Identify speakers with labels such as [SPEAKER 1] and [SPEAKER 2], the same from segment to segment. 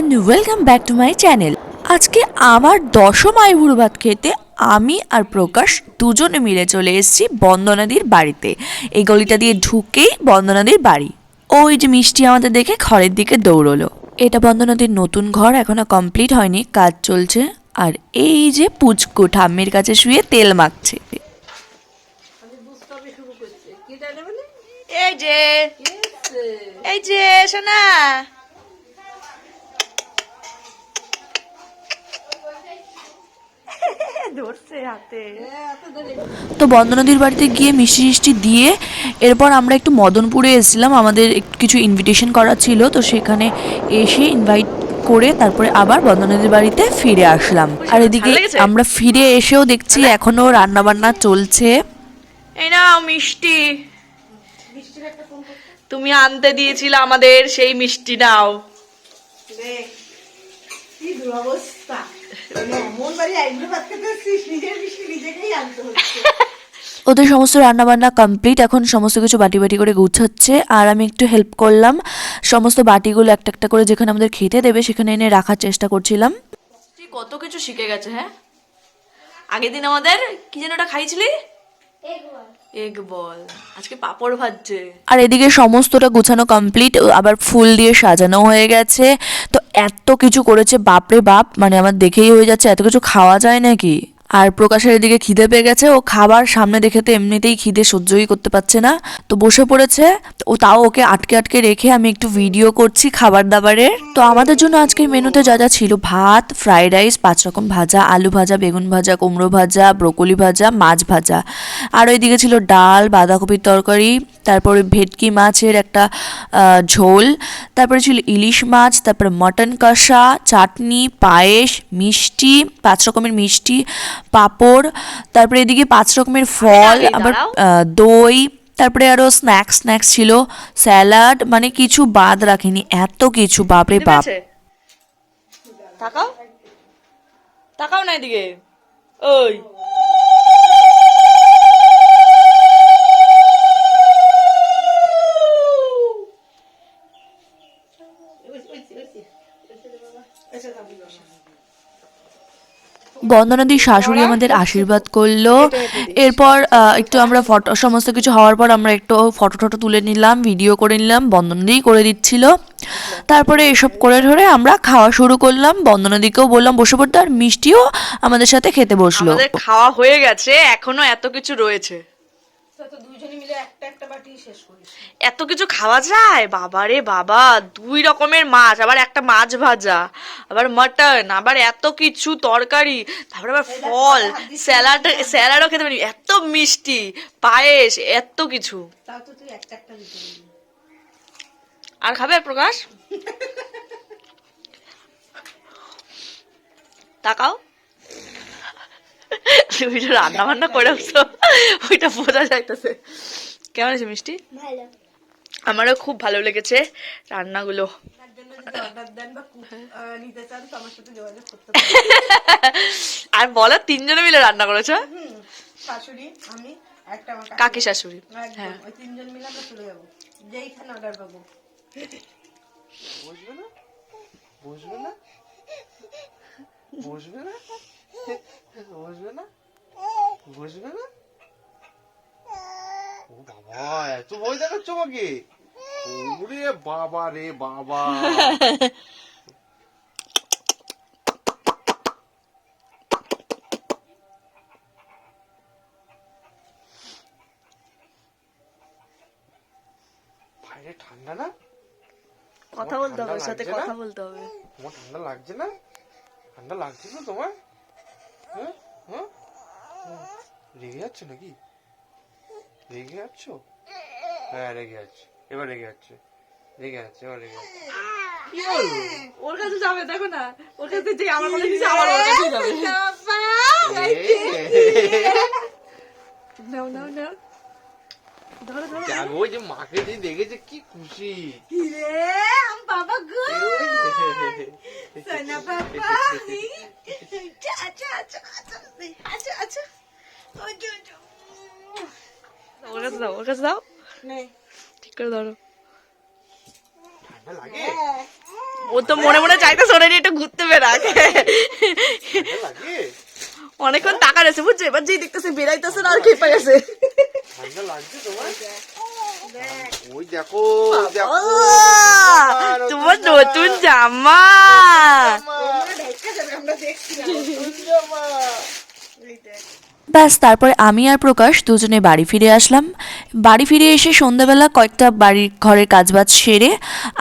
[SPEAKER 1] Everyone welcome back to my channel আজকে আমার দশম আইবুড়ো ভাত খেতে আমি আর প্রকাশ দুজনে মিলে চলে এসেছি বন্দনাদির বাড়িতে। এই গলিটা দিয়ে ঢুকেই বন্দনাদির বাড়ি। ওই যে মিষ্টি আমাদের দেখে ঘরের দিকে দৌড়লো। এটা বন্দনাদির নতুন ঘর, এখনও কমপ্লিট হয়নি, কাজ চলছে। আর এই যে পুচকু ঠাম্মির কাছে শুয়ে তেল মাখছে। এই যে এই যে শোনা ধরছে হাতে তো বন্দনদীর বাড়িতে গিয়ে মিষ্টি মিষ্টি দিয়ে এরপর আমরা একটু মদনপুরে এসেছিলাম। আমাদের একটু কিছু ইনভিটেশন করা ছিল তো সেখানে এসে ইনভাইট করে তারপরে আবার বন্দনদীর বাড়িতে ফিরে আসলাম। আর এদিকে আমরা ফিরে এসেও দেখছি এখনও রান্না বান্না চলছে।
[SPEAKER 2] এই নাও মিষ্টি। তুমি আনতে দিয়েছিলে আমাদের সেই মিষ্টি নাও।
[SPEAKER 3] কি দুরবস্থা।
[SPEAKER 1] ওদের সমস্ত রান্নাবান্না কমপ্লিট এখন সমস্ত কিছু বাটি বাটি করে গুছাচ্ছে আর আমি একটু হেল্প করলাম। সমস্ত বাটিগুলো একটা একটা করে যেখানে আমাদের খেতে দেবে সেখানে এনে রাখার চেষ্টা করছিলাম।
[SPEAKER 2] তুই কত কিছু শিখে গেছে হ্যাঁ? আগের দিন আমাদের কি যেন ওটা খাইছিলি? এগ বল আজকে পাপড় ভাজছে।
[SPEAKER 1] আর এদিকে সমস্তটা গুছানো কমপ্লিট আবার ফুল দিয়ে সাজানো হয়ে গেছে। তো এত কিছু করেছে, বাপরে বাপ মানে আমার দেখেই হয়ে যাচ্ছে, এত কিছু খাওয়া যায় নাকি? আর প্রকাশের এদিকে খিদে পেয়ে গেছে, ও খাবার সামনে দেখে তো এমনিতেই খিদে সহ্যই করতে পারছে না। তো বসে পড়েছে, ও তাও ওকে আটকে আটকে রেখে আমি একটু ভিডিও করছি খাবার দাবারের। তো আমাদের জন্য আজকের মেনুতে যা যা ছিল, ভাত ফ্রাইড রাইস পাঁচ রকম ভাজা, আলু ভাজা, বেগুন ভাজা, কুমড়ো ভাজা ব্রোকলি ভাজা, মাছ ভাজা। আর ওইদিকে ছিল ডাল, বাঁধাকপির তরকারি, তারপরে ভেটকি মাছের একটা ঝোল, তারপরে ছিল ইলিশ মাছ, তারপরে মটন কষা, চাটনি, পায়েস, মিষ্টি, পাঁচ রকমের মিষ্টি পাঁপড় তারপরে এদিকে পাঁচ রকমের ফল আবার আহ, দই তারপরে আরও স্ন্যাক্স স্ন্যাক্স ছিল স্যালাড মানে কিছু বাদ রাখিনি এত কিছু বাপরে বাপ
[SPEAKER 2] তাকাও তাকাও না এদিকে ওই
[SPEAKER 1] বন্দনাদির শাশুড়ি আমাদের আশীর্বাদ করল। এরপর একটু আমরা ফটো সমস্ত কিছু হওয়ার পর আমরা একটু ফটো টটো তুলে নিলাম ভিডিও করে নিলাম বন্দনাদিই করে দিচ্ছিল। তারপরে এসব করে ধরে আমরা খাওয়া শুরু করলাম। বন্দনাদিকেও বললাম বসে পড়তে। আর মিষ্টিও আমাদের সাথে খেতে বসল।
[SPEAKER 2] খাওয়া হয়ে গেছে এখনও এত কিছু রয়েছে।
[SPEAKER 3] তো দুজনে মিলে একটা একটা বাটি শেষ করিস
[SPEAKER 2] এত কিছু খাওয়া যায়? বাবা রে বাবা দুই রকমের মাছ আবার একটা মাছ ভাজা আবার মাটন আবার এত কিছু তরকারি তারপরে আবার ফল স্যালাড স্যালাডও খেতে পারি এত মিষ্টি পায়েস এত কিছু। আর খাবে প্রকাশ? তাকাও। তুমি রান্না বান্না করে ওইটা বোঝা যাইতেছে। কেমন আছে মিষ্টি?
[SPEAKER 3] ভালো।
[SPEAKER 2] আমারও খুব ভালো লেগেছে রান্নাগুলো। আর বলো তিনজনে মিলে রান্না করেছ?
[SPEAKER 3] হুম শাশুড়ি আমি একটা
[SPEAKER 2] কাকি। শাশুড়ি হ্যাঁ।
[SPEAKER 3] ওই তিনজন মিলে আমরা চলে যাব। যেইখানে অর্ডার পাবো।
[SPEAKER 4] বসবে না? বসবে না? বসবে না? বসবে না? বসবে না ও এত ভয় দেখাচ্ছ আমাকে? ওরে বাবা রে বাবা। বাইরে ঠান্ডা না?
[SPEAKER 2] কথা বলতে হবে সাথে কথা বলতে হবে।
[SPEAKER 4] তোমার ঠান্ডা লাগছে না? ঠান্ডা লাগছে না তোমার? হ্যাঁ? হ্যাঁ? রেগে যাচ্ছ নাকি? রেগে যাচ্ছ? হ্যাঁ রেগে যাচ্ছে। এবার রেগে যাচ্ছে। রেগে যাচ্ছে এবার রেগে যাচ্ছে।
[SPEAKER 2] ওর কাছে যাবে দেখো না। ওর কাছে যে আমার কথা কিছু আমার ওর কাছে যাবে। নাও নাও নাও। ধরো ধরো।
[SPEAKER 4] দেখ, ওই যে মাকে যে দেখেছে কি খুশি।
[SPEAKER 3] রে বাবা গো। সোনা বাবা আচ্ছা আচ্ছা আচ্ছা আচ্ছা আচ্ছা যে।
[SPEAKER 2] ওর কাছে দাও ওর কাছে দাও ঠিক করে ধরো। ও তো মনে মনে চাইতে শোনে একটু ঘুরতে
[SPEAKER 4] লাগে?
[SPEAKER 2] অনেকক্ষণ টাকা রয়েছে বুঝছ? এবার যেই দেখতেছে বেরাইতেছে না আর খেপে গেছে
[SPEAKER 4] ওই দেখো।
[SPEAKER 2] তোমার নতুন জামা।
[SPEAKER 3] আমরা
[SPEAKER 4] জামা।
[SPEAKER 1] ব্যাস, তারপরে আমি আর প্রকাশ দুজনে বাড়ি ফিরে আসলাম। বাড়ি ফিরে এসে সন্ধ্যাবেলা কয়েকটা বাড়ির ঘরের কাজবাজ সেরে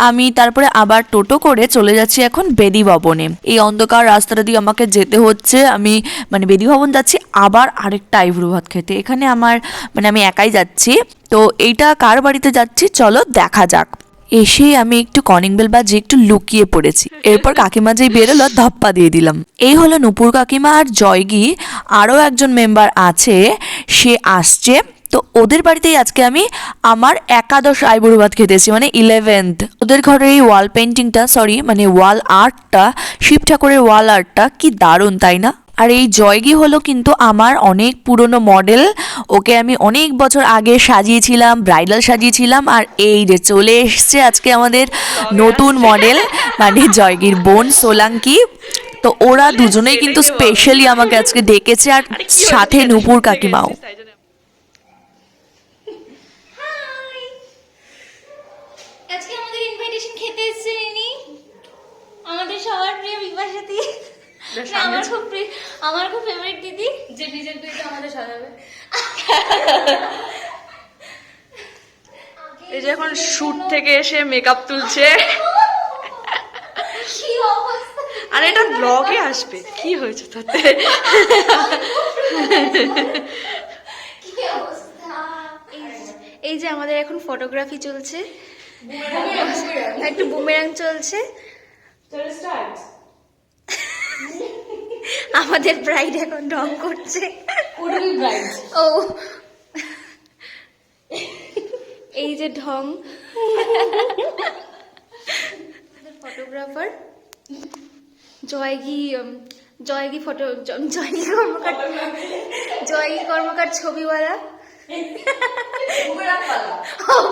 [SPEAKER 1] আমি তারপরে আবার টোটো করে চলে যাচ্ছি এখন বেদি ভবনে। এই অন্ধকার রাস্তাটা দিয়ে আমাকে যেতে হচ্ছে। আমি মানে বেদি ভবন যাচ্ছি, আবার আরেকটা আইব্রু ভাত খেতে। এখানে আমার মানে আমি একাই যাচ্ছি। তো এইটা কার বাড়িতে যাচ্ছি? চলো দেখা যাক। এসে আমি একটু কনিং বেল বাজে একটু লুকিয়ে পড়েছি। এরপর কাকিমা যেই বেরোলো, ধপ্পা দিয়ে দিলাম। এই হলো নুপুর কাকিমা আর জয়গি। আরও একজন মেম্বার আছে, সে আসছে। তো ওদের বাড়িতেই আজকে আমি আমার একাদশ আইবুড়ো ভাত খেতেছি মানে ইলেভেন্থ ওদের ঘরে এই ওয়াল পেন্টিংটা সরি মানে ওয়াল আর্টটা শিব ঠাকুরের ওয়াল আর্টটা কি দারুণ, তাই না? আর এই জয়গি হলো কিন্তু আমার অনেক পুরনো মডেল। ওকে আমি অনেক বছর আগে সাজিয়েছিলাম, ব্রাইডাল সাজিয়েছিলাম আর এই যে চলে এসছে আজকে আমাদের নতুন মডেল মানে জয়গির বোন সোলাঙ্কি। তো ওরা দুজনেই কিন্তু স্পেশালি আমাকে আজকে ডেকেছে আর সাথে নুপুর কাকিমাও।
[SPEAKER 5] আমাদের সবার প্রিয় আমার খুব প্রিয় আমার খুব ফেভারিট দিদি যে নিজের দিদি আমাদের সাজাবে।
[SPEAKER 2] এই যে এখন শুট থেকে এসে মেকআপ তুলছে। আর এটা ব্লগে আসবে। কি হয়েছে তাতে?
[SPEAKER 5] এই- এই যে আমাদের এখন ফটোগ্রাফি চলছে। একটু বুমেরাং চলছে। আমাদের ব্রাইড এখন রং করছে। ও। এই যে ঢং। ফটোগ্রাফার জয়গি জয়গি ফটো জয়গি কর্মকার জয়গি কর্মকার ছবিওয়ালা।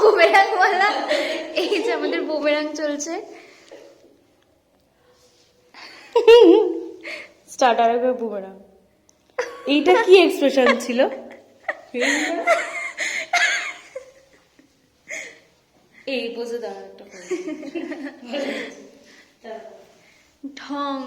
[SPEAKER 5] বুমেরাংওয়ালা এই যে আমাদের বুমেরাং চলছে।
[SPEAKER 2] স্টার্টার করে বুমেরাং এইটা কি এক্সপ্রেশন ছিল?
[SPEAKER 5] এই বুঝে দাও একটা ঢং।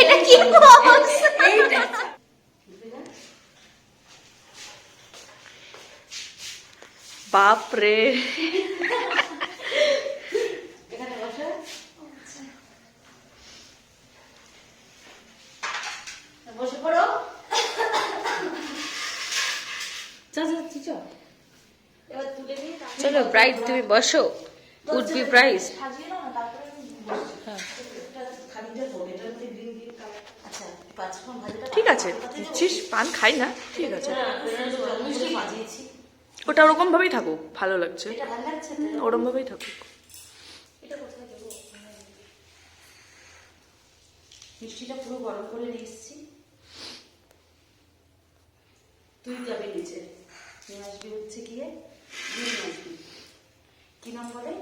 [SPEAKER 5] এটা কি অবস্থা?
[SPEAKER 2] বাপ রে চলো ব্রাইড তুমি বসো। উড বি প্রাইস ঠিক আছে, দিচ্ছিস? পান খাই না। ঠিক আছে। ওটা ওরকম ভাবেই থাকুক ভালো লাগছে। হুম, ওরম ভাবেই থাকুক।
[SPEAKER 3] মিষ্টিটা পুরো গরম করে নিয়ে এসেছি। তুই যাবি নিচে নিয়ে আসবি হচ্ছে গিয়ে। নিয়ে আসবি। কি নাম বলে?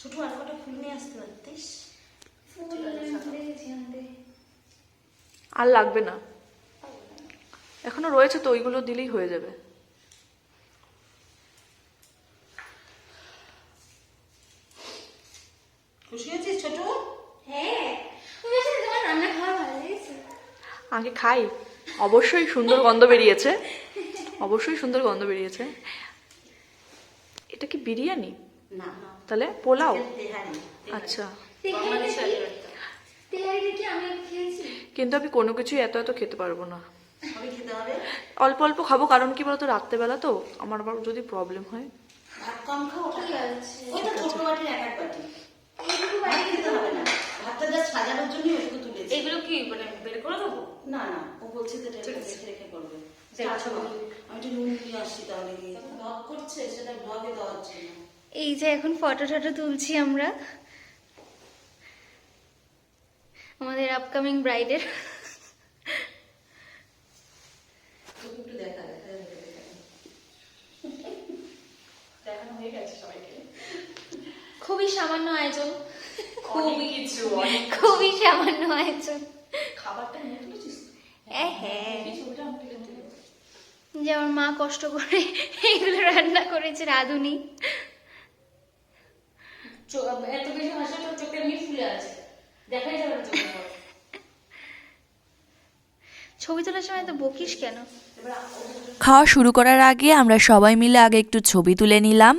[SPEAKER 3] ছোট আর কটা ফুল নিয়ে আসতে পারতিস?
[SPEAKER 2] আর লাগবে না। এখনও রয়েছে তো ওইগুলো দিলেই হয়ে যাবে।
[SPEAKER 3] খুশি হয়েছিস ছোট?
[SPEAKER 5] হ্যাঁ। তোমার রান্না খাওয়া ভালো লেগেছে।
[SPEAKER 2] আগে খাই। অবশ্যই সুন্দর গন্ধ বেরিয়েছে। অবশ্যই সুন্দর গন্ধ বেরিয়েছে। এটা কি বিরিয়ানি?
[SPEAKER 3] না।
[SPEAKER 2] তাহলে পোলাও? আচ্ছা।
[SPEAKER 5] তেহারি কি আমি খেয়েছি?
[SPEAKER 2] কিন্তু আমি কোনো কিছুই এত এত খেতে পারব না।
[SPEAKER 3] খেতে হবে?
[SPEAKER 2] অল্প অল্প খাব কারণ কি বলতো রাত্রেবেলা তো আমার আবার যদি প্রবলেম হয়।
[SPEAKER 3] ভাত কম খাও ওটা
[SPEAKER 5] কি আছে?
[SPEAKER 3] ওইটা ছোট বাটির এক এক বাটি। খেতে হবে না। ভাতটা যা সাজানোর জন্য ওইটুকু তুলেছি।
[SPEAKER 5] এগুলো কি মানে বের করে দেবো?
[SPEAKER 3] না না ও বলছে যে রেখে রেখে করবে। আমি একটু নুন নিয়ে আসি তাহলে। ব্লগ করছে সেটা ব্লগে দেওয়ার জন্য।
[SPEAKER 5] এই যে এখন ফটো টটো তুলছি আমরা। আমাদের আপকামিং ব্রাইডের
[SPEAKER 3] তোকে একটু দেখা দেখা দেখা দেখা
[SPEAKER 2] দেখানো হয়ে গেছে সবাইকে।
[SPEAKER 5] খুবই সামান্য আয়োজন।
[SPEAKER 2] খুবই কিছু
[SPEAKER 5] খুবই সামান্য আয়োজন।
[SPEAKER 2] খাবারটা নিয়ে তুলেছিস?
[SPEAKER 5] হ্যাঁ। যে আমার মা কষ্ট করে এগুলো রান্না করেছে রাঁধুনি।
[SPEAKER 3] এত বেশি হাসে তোর চোখটা এমনি ফুলে আছে। দেখাই যাবে না চোখের পরে।
[SPEAKER 5] ছবি তোলার সময় তো বকিস কেন?
[SPEAKER 1] খাওয়া শুরু করার আগে আমরা সবাই মিলে আগে একটু ছবি তুলে নিলাম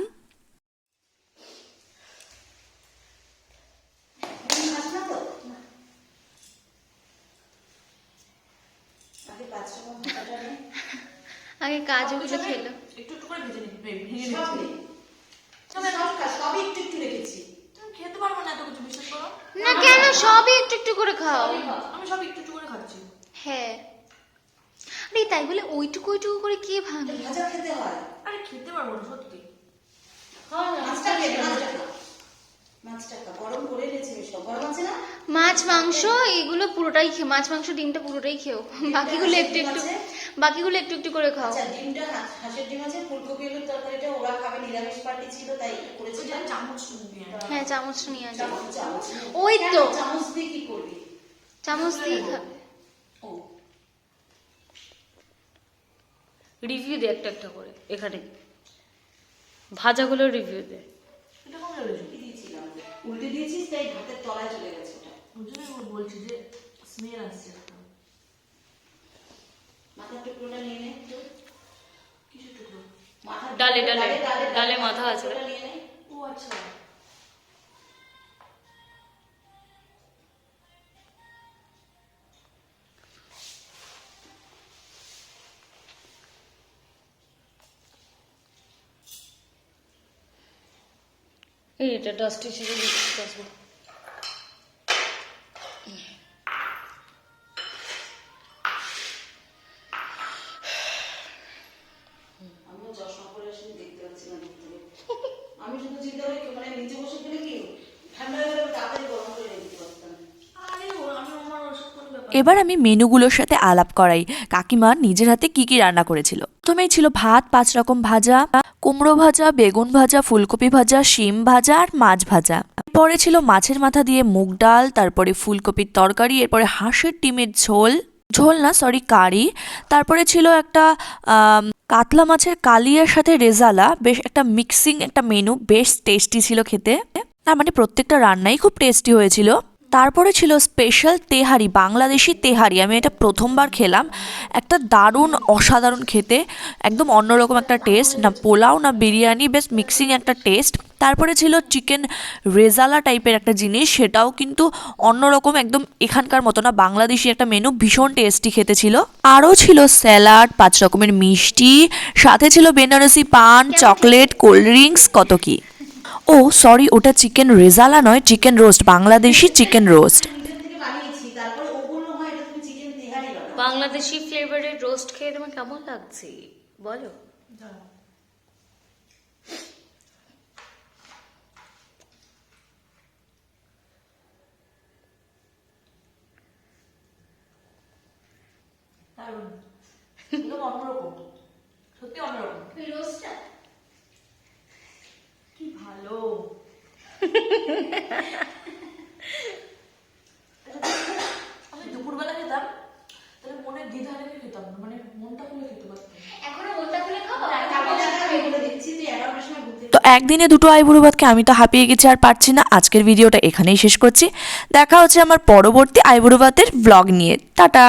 [SPEAKER 3] তুমি খাস না তো আগে পাঁচ রকম ভাজাটা নে।
[SPEAKER 5] আগে কাজুগুলো খেলো।
[SPEAKER 2] একটু একটু করে ভেজে নি ভেঙে
[SPEAKER 3] সবই একটু একটু রেখেছি।
[SPEAKER 2] তুমি খেতে পারব না এত কিছু বিশ্বাস করো?
[SPEAKER 5] না কেন সবই একটু একটু করে খাও।
[SPEAKER 2] আমি সব একটু একটু করে খাচ্ছি।
[SPEAKER 5] হ্যাঁ। আরে তাই বলে ওইটুকু ওইটুকু করে কে ভাঙে?
[SPEAKER 3] ভাজা খেতে হয়।
[SPEAKER 2] আরে খেতে পারব না সত্যি।
[SPEAKER 3] খেয়ে মাছটা
[SPEAKER 5] মাছ মাংস এগুলো পুরোটাই খেয়ে মাছ মাংস ডিমটা পুরোটাই খেও বাকিগুলো একটু একটু বাকিগুলো একটু একটু করে খাও।
[SPEAKER 3] আচ্ছা ডিমটা হাঁসের ডিম আছে ফুলকপি আলুর তরকারিটা ওরা খাবে নিরামিষ পার্টি ছিল তাই করেছি।
[SPEAKER 2] চামচ
[SPEAKER 5] হ্যাঁ চামচ নিয়ে আসো
[SPEAKER 3] চামচ চামচ।
[SPEAKER 5] ওই তো।
[SPEAKER 3] চামচ দিয়ে কি করবি?
[SPEAKER 5] চামচ দিয়ে
[SPEAKER 3] ও।
[SPEAKER 6] রিভিউ দে একটা একটা করে এখানে। ভাজাগুলো রিভিউ দে।
[SPEAKER 2] এটা কম যাবে
[SPEAKER 3] কি দিয়েছিলাম উল্টে দিয়েছিস তাই ভাতের তলায় চলে গেছে ওটা।
[SPEAKER 2] ওই জন্যই বলছি যে স্মেল আসছে
[SPEAKER 3] মাথার টুকরোটা নিয়ে নে একটু।
[SPEAKER 2] কিছু টুকরো।
[SPEAKER 3] মাথা
[SPEAKER 6] ডালে, ডালে,
[SPEAKER 3] ডালে
[SPEAKER 6] ডালে মাথা আছে।
[SPEAKER 3] নিয়ে নে।
[SPEAKER 2] ও আচ্ছা।
[SPEAKER 6] এই এটা ডাস্টি
[SPEAKER 3] আমিও
[SPEAKER 1] এবার আমি মেনুগুলোর সাথে আলাপ করাই। কাকিমা নিজের হাতে কি কি রান্না করেছিল? প্রথমেই ছিল ভাত, পাঁচ রকম ভাজা, কুমড়ো ভাজা, বেগুন ভাজা, ফুলকপি ভাজা, শিম ভাজা আর মাছ ভাজা। পরে ছিল মাছের মাথা দিয়ে মুগ ডাল, তারপরে ফুলকপির তরকারি, এরপরে হাঁসের ডিমের ঝোল। ঝোল না সরি কারি। তারপরে ছিল একটা কাতলা মাছের কালিয়ার সাথে রেজালা। বেশ একটা মিক্সিং একটা মেনু বেশ টেস্টি ছিল খেতে। তার মানে প্রত্যেকটা রান্নাই খুব টেস্টি হয়েছিল। তারপরে ছিল স্পেশাল তেহারি বাংলাদেশি তেহারি। আমি এটা প্রথমবার খেলাম। একটা দারুণ অসাধারণ খেতে। একদম অন্যরকম একটা টেস্ট না পোলাও না বিরিয়ানি বেশ মিক্সিং একটা টেস্ট তারপরে ছিল চিকেন রেজালা টাইপের একটা জিনিস। সেটাও কিন্তু অন্যরকম একদম এখানকার মতো না। বাংলাদেশি একটা মেনু ভীষণ টেস্টি খেতে ছিল। আরও ছিল স্যালাড পাঁচ রকমের মিষ্টি। সাথে ছিল বেনারসি পান চকলেট কোল্ড ড্রিঙ্কস কত কি। ও সরি ওটা চিকেন রেজালা নয় chicken roast Bangladeshi chicken roast
[SPEAKER 3] হয়
[SPEAKER 6] বাংলাদেশি ফ্লেভারের রোস্ট খেয়ে তোমার কেমন লাগছে? বলো।
[SPEAKER 2] দারুণ। একদম অন্যরকম। সত্যি অন্যরকম।
[SPEAKER 5] রোস্টটা
[SPEAKER 2] কি ভালো। আমি দুপুরবেলা খেতাম তাহলে মনে দ্বিধা রেখে খেতাম মানে মনটা খুলে খেতে পারতাম।
[SPEAKER 5] এখনও মনটা খুলে
[SPEAKER 1] তো একদিনে দুটো আইবুড়ো ভাতকে আমি তো হাঁপিয়ে গেছি আর পারছি না। আজকের ভিডিওটা এখানেই শেষ করছি। দেখা হচ্ছে আমার পরবর্তী আইবুড়ো ভাতের ব্লগ নিয়ে। টাটা।